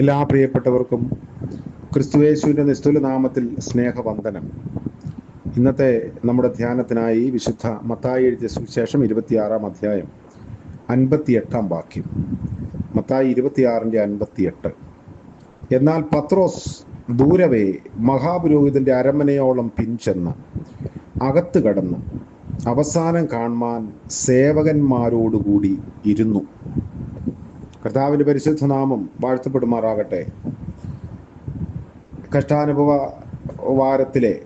എല്ലാ പ്രിയപ്പെട്ടവർക്കും ക്രിസ്തുയേശുവിന്റെ നിസ്തുല നാമത്തിൽ സ്നേഹവന്ദനം. ഇന്നത്തെ നമ്മുടെ ധ്യാനത്തിനായി വിശുദ്ധ മത്തായി എഴുതിയ സുവിശേഷം ഇരുപത്തിയാറാം അധ്യായം അൻപത്തിയെട്ടാം വാക്യം. മത്തായി ഇരുപത്തിയാറിന്റെ അൻപത്തിയെട്ട്. എന്നാൽ പത്രോസ് ദൂരവേ മഹാപുരോഹിതന്റെ അരമനയോളം പിൻചെന്ന് അകത്ത് കടന്ന്. അവസാനം കാണുവാൻ സേവകന്മാരോടുകൂടി ഇരുന്നു. കർത്താവിന്റെ പരിശുദ്ധ നാമം വാഴ്ത്തപ്പെടുമാറാകട്ടെ. കഷ്ടാനുഭവ വാരത്തിലെ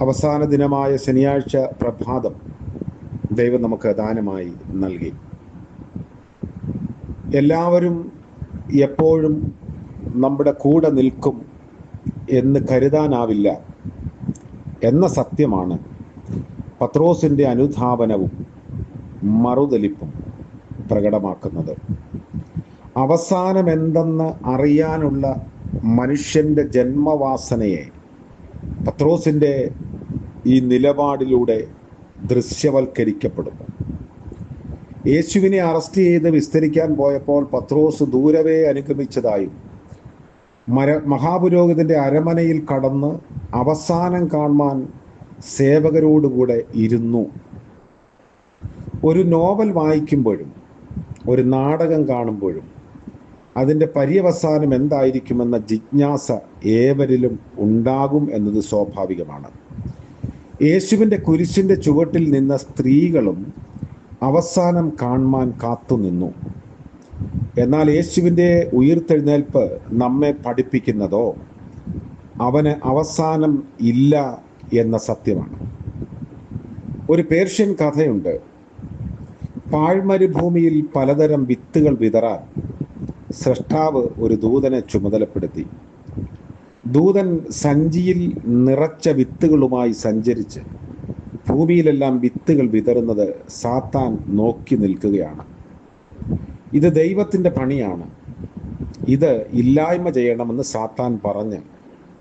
അവസാന ദിനമായ ശനിയാഴ്ച പ്രഭാതം ദൈവം നമുക്ക് ദാനമായി നൽകി. എല്ലാവരും എപ്പോഴും നമ്മുടെ കൂടെ നിൽക്കും എന്ന് കരുതാനാവില്ല എന്ന സത്യമാണ്. പത്രോസിന്റെ അനുധാപനവും മറുതലിപ്പും പ്രകടമാക്കുന്നത്. അവസാനം എന്തെന്ന് അറിയാനുള്ള മനുഷ്യന്റെ ജന്മവാസനയെ പത്രോസിന്റെ ഈ നിലപാടിലൂടെ ദൃശ്യവൽക്കരിക്കപ്പെടുന്നു. യേശുവിനെ അറസ്റ്റ് ചെയ്ത് വിസ്തരിക്കാൻ പോയപ്പോൾ പത്രോസ് ദൂരവേ അനുഗമിച്ചതായും മര മഹാപുരോഹിതന്റെ അരമനയിൽ കടന്ന് അവസാനം കാണുവാൻ സേവകരോടുകൂടെ ഇരുന്നു. ഒരു നോവൽ വായിക്കുമ്പോഴും ഒരു നാടകം കാണുമ്പോഴും അതിന്റെ പര്യവസാനം എന്തായിരിക്കുമെന്ന ജിജ്ഞാസ ഏവരിലും ഉണ്ടാകും എന്നത് സ്വാഭാവികമാണ്. യേശുവിന്റെ കുരിശിന്റെ ചുവട്ടിൽ നിന്ന സ്ത്രീകളും അവസാനം കാണുവാൻ കാത്തുനിന്നു എന്നാൽ യേശുവിന്റെ ഉയർത്തെഴുന്നേൽപ്പ് നമ്മെ പഠിപ്പിക്കുന്നതോ അവന് അവസാനം ഇല്ല എന്ന സത്യമാണ്. ഒരു പേർഷ്യൻ കഥയുണ്ട്. പാഴ്മരുഭൂമിയിൽ പലതരം വിത്തുകൾ വിതറാൻ സൃഷ്ടാവ് ഒരു ദൂതനെ ചുമതലപ്പെടുത്തി. ദൂതൻ സഞ്ചിയിൽ നിറച്ച വിത്തുകളുമായി സഞ്ചരിച്ച് ഭൂമിയിലെല്ലാം വിത്തുകൾ വിതറുന്നത് സാത്താൻ നോക്കി നിൽക്കുകയാണ്. ഇത് ദൈവത്തിന്റെ പണിയാണ്. ഇത് ഇല്ലായ്മ ചെയ്യണമെന്ന് സാത്താൻ പറഞ്ഞ്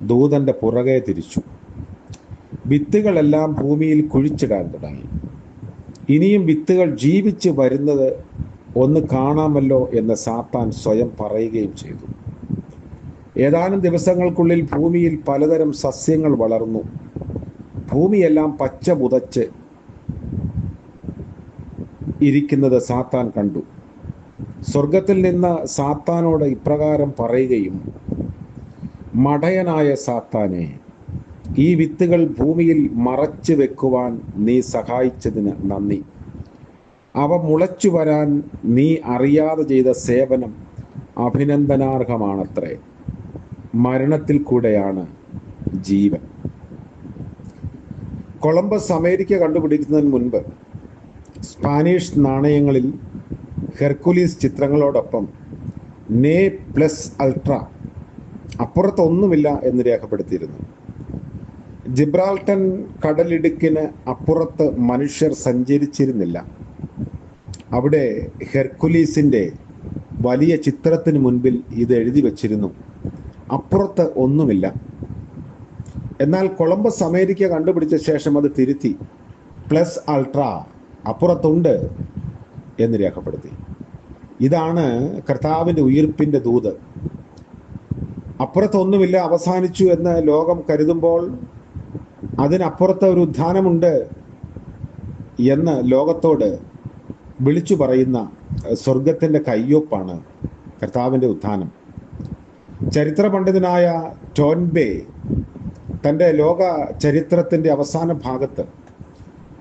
ദൂതന്റെ പുറകെ തിരിച്ചു. വിത്തുകളെല്ലാം ഭൂമിയിൽ കുഴിച്ചിടാൻ തുടങ്ങി. ഇനിയും വിത്തുകൾ ജീവിച്ച് വരുന്നത് ഒന്ന് കാണാമല്ലോ എന്ന് സാത്താൻ സ്വയം പറയുകയും ചെയ്തു. ഏതാനും ദിവസങ്ങൾക്കുള്ളിൽ ഭൂമിയിൽ പലതരം സസ്യങ്ങൾ വളർന്നു. ഭൂമിയെല്ലാം പച്ച പുതച്ച് ഇരിക്കുന്നത് സാത്താൻ കണ്ടു. സ്വർഗത്തിൽ നിന്ന് സാത്താനോട് ഇപ്രകാരം പറയുകയും മടയനായ സാത്താനെ ഈ വിത്തുകൾ ഭൂമിയിൽ മറച്ചു വെക്കുവാൻ നീ സഹായിച്ചതിന് നന്ദി. അവ മുളച്ചു വരാൻ നീ അറിയാതെ ചെയ്ത സേവനം അഭിനന്ദനാർഹമാണത്രേ. മരണത്തിൽ കൂടെയാണ് ജീവൻ. കൊളംബസ് അമേരിക്ക കണ്ടുപിടിക്കുന്നതിന് മുൻപ് സ്പാനിഷ് നാണയങ്ങളിൽ ഹെർക്കുലീസ് ചിത്രങ്ങളോടൊപ്പം നേ പ്ലസ് അൾട്ര അപ്പുറത്തൊന്നുമില്ല എന്ന് രേഖപ്പെടുത്തിയിരുന്നു. ജിബ്രാൾട്ടൻ കടലിടുക്കിന് അപ്പുറത്ത് മനുഷ്യർ സഞ്ചരിച്ചിരുന്നില്ല. അവിടെ ഹെർക്കുലീസിന്റെ വലിയ ചിത്രത്തിന് മുൻപിൽ ഇത് എഴുതി വച്ചിരുന്നു. അപ്പുറത്ത് ഒന്നുമില്ല. എന്നാൽ കൊളംബസ് അമേരിക്ക കണ്ടുപിടിച്ച ശേഷം അത് തിരുത്തി. പ്ലസ് അൾട്ര അപ്പുറത്തുണ്ട് എന്ന് രേഖപ്പെടുത്തി. ഇതാണ് കർത്താവിന്റെ ഉയർപ്പിന്റെ ദൂത്. അപ്പുറത്തൊന്നുമില്ല അവസാനിച്ചു എന്ന് ലോകം കരുതുമ്പോൾ അതിനപ്പുറത്ത് ഒരു ഉദ്ധാനമുണ്ട് എന്ന് ലോകത്തോട് വിളിച്ചു പറയുന്ന സ്വർഗത്തിന്റെ കയ്യൊപ്പാണ് കർത്താവിന്റെ ഉത്ഥാനം ചരിത്ര പണ്ഡിതനായ ടോൻബെ തന്റെ ലോക ചരിത്രത്തിന്റെ അവസാന ഭാഗത്ത്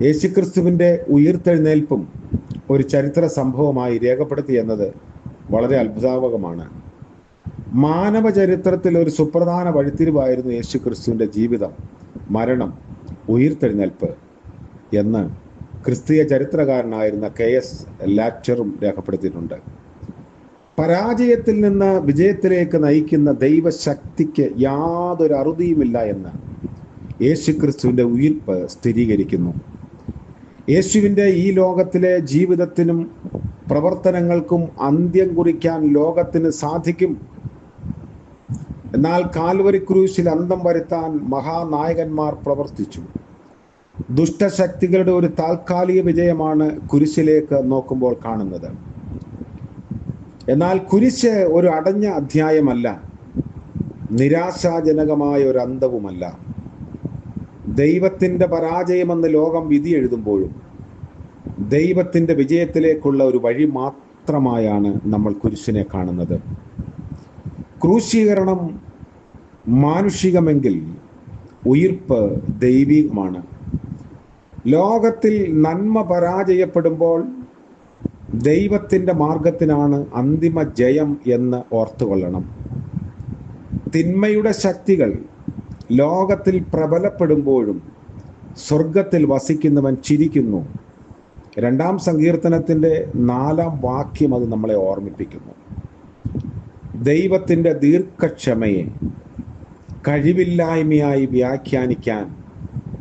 യേശുക്രിസ്തുവിന്റെ ഉയർത്തെഴുന്നേൽപ്പും ഒരു ചരിത്ര സംഭവമായി രേഖപ്പെടുത്തി എന്നത് വളരെ അത്ഭുതാവകമാണ്. മാനവ ചരിത്രത്തിൽ ഒരു സുപ്രധാന വഴിത്തിരിവായിരുന്നു യേശുക്രിസ്തുവിന്റെ ജീവിതം. മരണം ഉയർത്തെഴുന്നേൽപ്പ് എന്ന് ക്രിസ്തീയ ചരിത്രകാരനായിരുന്ന കെ എസ് ലാക്ചറും രേഖപ്പെടുത്തിയിട്ടുണ്ട്. പരാജയത്തിൽ നിന്ന് വിജയത്തിലേക്ക് നയിക്കുന്ന ദൈവശക്തിക്ക് യാതൊരു അറുതിയുമില്ല എന്ന് യേശു ക്രിസ്തുവിന്റെ ഉയിർപ്പ് സ്ഥിരീകരിക്കുന്നു. യേശുവിന്റെ ഈ ലോകത്തിലെ ജീവിതത്തിനും പ്രവർത്തനങ്ങൾക്കും അന്ത്യം കുറിക്കാൻ ലോകത്തിന് സാധിക്കും എന്നാൽ കാൽവരി ക്രൂശിൽ അന്തം വരുത്താൻ മഹാനായകന്മാർ പ്രവർത്തിച്ചു. ദുഷ്ടശക്തികളുടെ ഒരു താൽക്കാലിക വിജയമാണ് കുരിശിലേക്ക് നോക്കുമ്പോൾ കാണുന്നത്. എന്നാൽ കുരിശ് ഒരു അടഞ്ഞ അധ്യായമല്ല നിരാശാജനകമായ ഒരു അന്തവുമല്ല. ദൈവത്തിന്റെ പരാജയമെന്ന് ലോകം വിധി എഴുതുമ്പോഴും ദൈവത്തിന്റെ വിജയത്തിലേക്കുള്ള ഒരു വഴി മാത്രമായാണ് നമ്മൾ കുരിശിനെ കാണുന്നത്. ക്രൂശീകരണം മാനുഷികമെങ്കിൽ ഉയിർപ്പ് ദൈവികമാണ്. ലോകത്തിൽ നന്മ പരാജയപ്പെടുമ്പോൾ ദൈവത്തിന്റെ മാർഗത്തിനാണ് അന്തിമ ജയം എന്ന് ഓർത്തുകൊള്ളണം. തിന്മയുടെ ശക്തികൾ ലോകത്തിൽ പ്രബലപ്പെടുമ്പോഴും സ്വർഗത്തിൽ വസിക്കുന്നവൻ ചിരിക്കുന്നു. രണ്ടാം സങ്കീർത്തനത്തിന്റെ നാലാം വാക്യം അത് നമ്മളെ ഓർമ്മിപ്പിക്കുന്നു. ദൈവത്തിന്റെ ദീർഘക്ഷമയെ കഴിവില്ലായ്മയായി വ്യാഖ്യാനിക്കാൻ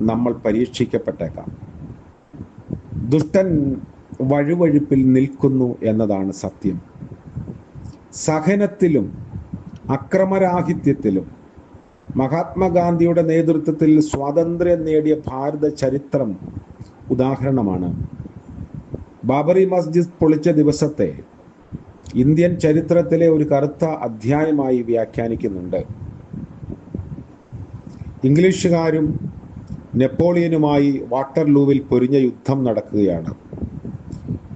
നമ്മൾ പരീക്ഷിക്കപ്പെട്ടേക്കാം. ദുഷ്ടൻ വഴുവഴുപ്പിൽ നിൽക്കുന്നു എന്നതാണ് സത്യം. സഹനത്തിലും അക്രമരാഹിത്യത്തിലും മഹാത്മാഗാന്ധിയുടെ നേതൃത്വത്തിൽ സ്വാതന്ത്ര്യം നേടിയ ഭാരത ചരിത്രം ഉദാഹരണമാണ്. ബാബറി മസ്ജിദ് പൊളിച്ച ദിവസത്തെ ഇന്ത്യൻ ചരിത്രത്തിലെ ഒരു കറുത്ത അധ്യായമായി വ്യാഖ്യാനിക്കുന്നുണ്ട്. ഇംഗ്ലീഷുകാരും നെപ്പോളിയനുമായി വാട്ടർലൂവിൽ പൊരിഞ്ഞ യുദ്ധം നടക്കുകയാണ്.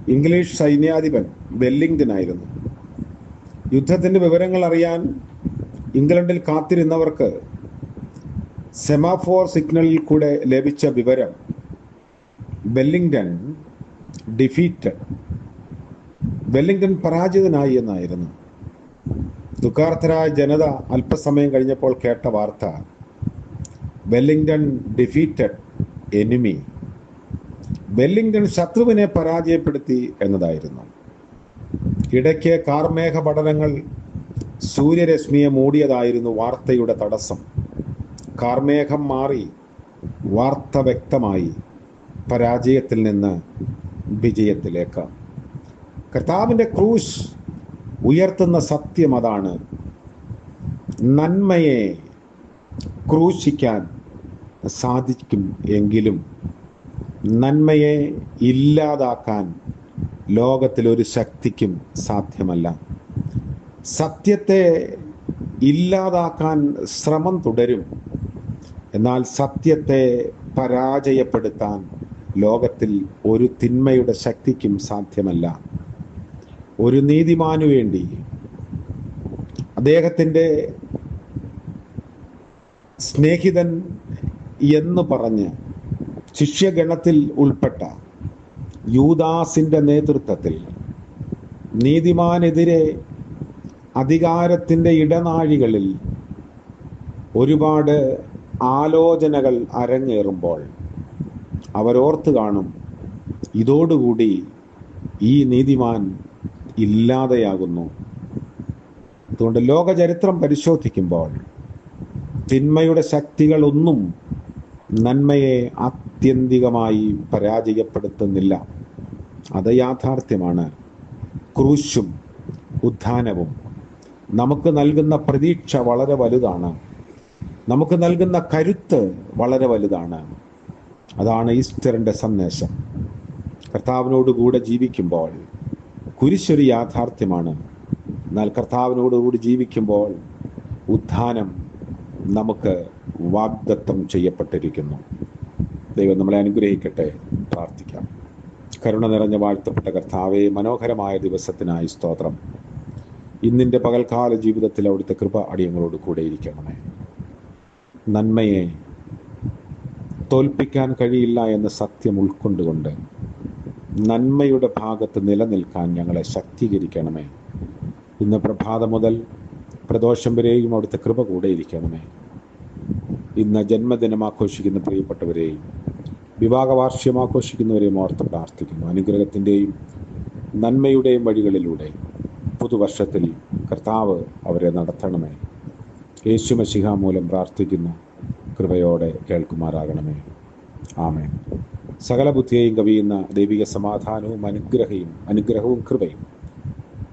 ഇംഗ്ലീഷ് സൈന്യാധിപൻ വെല്ലിംഗ്ടനായിരുന്നു. യുദ്ധത്തിന്റെ വിവരങ്ങൾ അറിയാൻ ഇംഗ്ലണ്ടിൽ കാത്തിരുന്നവർക്ക് സെമാഫോർ സിഗ്നലിൽ കൂടെ ലഭിച്ച വിവരം വെല്ലിംഗ്ടൺ ഡിഫീറ്റഡ്. വെല്ലിംഗ്ടൺ പരാജിതനായി എന്നായിരുന്നു. ദുഃഖാർത്ഥരായ ജനത അല്പസമയം കഴിഞ്ഞപ്പോൾ കേട്ട വാർത്ത വെല്ലിംഗ്ടൺ ഡിഫീറ്റഡ് എനിമി വെല്ലിംഗ്ടൺ ശത്രുവിനെ പരാജയപ്പെടുത്തി എന്നതായിരുന്നു. ഇടയ്ക്ക് കാർമേഘ പഠനങ്ങൾ സൂര്യരശ്മിയെ മൂടിയതായിരുന്നു വാർത്തയുടെ തടസ്സം. കാർമേഘം മാറി വാർത്ത വ്യക്തമായി പരാജയത്തിൽ നിന്ന് വിജയത്തിലേക്ക്. കർത്താവിന്റെ ക്രൂശ് ഉയർത്തുന്ന സത്യം അതാണ്. നന്മയെ ക്രൂശിക്കാൻ സാധിക്കും എങ്കിലും നന്മയെ ഇല്ലാതാക്കാൻ ലോകത്തിലൊരു ശക്തിക്കും സാധ്യമല്ല. സത്യത്തെ ഇല്ലാതാക്കാൻ ശ്രമം തുടരും. എന്നാൽ സത്യത്തെ പരാജയപ്പെടുത്താൻ ലോകത്തിൽ ഒരു തിന്മയുടെ ശക്തിക്കും സാധ്യമല്ല. ഒരു നീതിമാനു വേണ്ടി അദ്ദേഹത്തിന്റെ സ്നേഹിതൻ എന്ന് പറഞ്ഞ് ശിഷ്യഗണത്തിൽ ഉൾപ്പെട്ട യൂദാസിന്റെ നേതൃത്വത്തിൽ നീതിമാനെതിരെ അധികാരത്തിന്റെ ഇടനാഴികളിൽ ഒരുപാട് ആലോചനകൾ അരങ്ങേറുമ്പോൾ അവരോർത്ത് കാണും ഇതോടുകൂടി ഈ നീതിമാൻ ഇല്ലാതെയാകുന്നു. അതുകൊണ്ട് ലോകചരിത്രം പരിശോധിക്കുമ്പോൾ തിന്മയുടെ ശക്തികളൊന്നും നന്മയെ ആത്യന്തികമായി പരാജയപ്പെടുത്തുന്നില്ല. അത് യാഥാർത്ഥ്യമാണ്. ക്രൂശും ഉത്ഥാനവും. നമുക്ക് നൽകുന്ന പ്രതീക്ഷ വളരെ വലുതാണ്. നമുക്ക് നൽകുന്ന കരുത്ത് വളരെ വലുതാണ്. അതാണ് ഈസ്റ്ററിന്റെ സന്ദേശം. കർത്താവിനോട് കൂടെ ജീവിക്കുമ്പോൾ കുരിശൊരു യാഥാർത്ഥ്യമാണ്. എന്നാൽ കർത്താവിനോട് കൂടി ജീവിക്കുമ്പോൾ ഉത്ഥാനം നമുക്ക് വാഗ്ദത്തം ചെയ്യപ്പെട്ടിരിക്കുന്നു. ദൈവം നമ്മളെ അനുഗ്രഹിക്കട്ടെ. പ്രാർത്ഥിക്കാം. കരുണ നിറഞ്ഞ വാഴ്ത്തപ്പെട്ട കർത്താവെ മനോഹരമായ ദിവസത്തിനായി സ്തോത്രം. ഇന്നിന്റെ പകൽക്കാല ജീവിതത്തിൽ അവിടുത്തെ കൃപ അടിയങ്ങളോട് കൂടെ ഇരിക്കണമേ. നന്മയെ തോൽപ്പിക്കാൻ കഴിയില്ല എന്ന സത്യം ഉൾക്കൊണ്ടുകൊണ്ട് നന്മയുടെ ഭാഗത്ത് നിലനിൽക്കാൻ ഞങ്ങളെ ശക്തീകരിക്കണമേ. ഇന്ന് പ്രഭാതം മുതൽ പ്രദോഷം വരെയും അവിടുത്തെ കൃപ കൂടെ ഇരിക്കണമേ ഇന്ന് ജന്മദിനം ആഘോഷിക്കുന്ന പ്രിയപ്പെട്ടവരെയും വിവാഹ വാർഷികം ആഘോഷിക്കുന്നവരെയും ഓർത്ത് പ്രാർത്ഥിക്കുന്നു. അനുഗ്രഹത്തിന്റെയും നന്മയുടെയും വഴികളിലൂടെ പുതുവർഷത്തിൽ കർത്താവ് അവരെ നടത്തണമേ. യേശു മഷിഹ മൂലം പ്രാർത്ഥിക്കുന്നു കൃപയോടെ കേൾക്കുമാറാകണമേ. ആമേ സകല ബുദ്ധിയെയും കവിയുന്ന ദൈവിക സമാധാനവും അനുഗ്രഹയും അനുഗ്രഹവും കൃപയും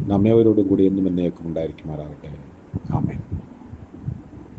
നമ്മയവരോടും കൂടി എന്നും എന്നേക്കും ഉണ്ടായിരിക്കുമാറാകട്ടെ. Amen.